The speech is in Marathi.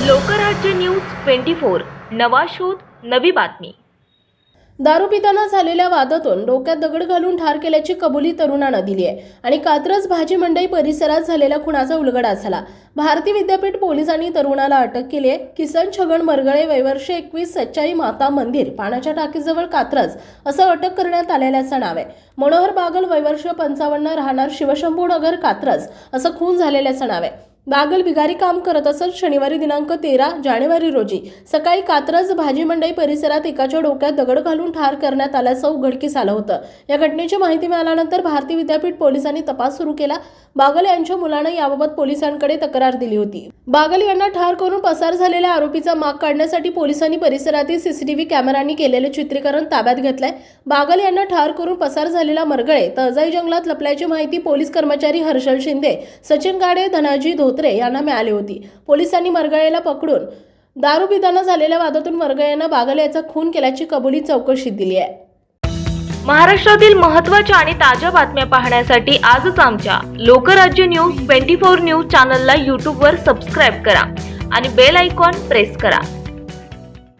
लोकराज्य न्यूज ट्वेंटी फोर नवा शोध नवी बातमी. दारू पिताना झालेल्या वादातून डोक्यात दगड घालून ठार केल्याची कबुली तरुणानं दिली आहे आणि कात्रज भाजी मंडई परिसरात झालेल्या खुनाचा उलगडा झाला. भारती विद्यापीठ पोलिसांनी तरुणाला अटक केली आहे. किसन छगन मरगळे वैवर्ष एकवीस सच्चाई माता मंदिर पाण्याच्या टाकीजवळ कात्रज असं अटक करण्यात आलेल्याचं नाव आहे. मनोहर बागल वैवर्ष पंचावन्न राहणार शिवशंभू नगर कात्रज असं खून झालेल्याचं नाव आहे. बागल भिगारी काम करत असत शनिवारी दिनांक तेरा जानेवारी रोजी. सकाळी कात्रज भाजी मंडई परिसरात एकाच्या डोक्यात दगड घालून ठार करण्यात आल्याचं उघडकीस आलं होतं. या घटनेची माहिती मिळाल्यानंतर भारती विद्यापीठ पोलिसांनी तपास सुरू केला. बागल यांच्या मुलानं याबाबत पोलिसांकडे तक्रार दिली होती. बागल यांना ठार करून पसार झालेल्या आरोपीचा माग काढण्यासाठी पोलिसांनी परिसरातील सीसीटीव्ही कॅमेऱ्यांनी केलेले चित्रीकरण ताब्यात घेतलंय. बागल यांना ठार करून पसार झालेला मरगळे तळजाई जंगलात लपल्याची माहिती पोलीस कर्मचारी हर्षल शिंदे सचिन गाडे धनाजी धोत्रे यांना मिळाली होती. पोलिसांनी मरगळेला पकडून दारू पिताना झालेल्या वादातून मरगळेनं बागल याचा खून केल्याची कबुली चौकशीत दिली आहे. महाराष्ट्रातील महत्त्वाच्या आणि ताज्या बातम्या पाहण्यासाठी आजच आमच्या Lokrajya news twenty four news चॅनलला यूट्यूबवर सबस्क्राईब करा आणि बेल आयकॉन प्रेस करा.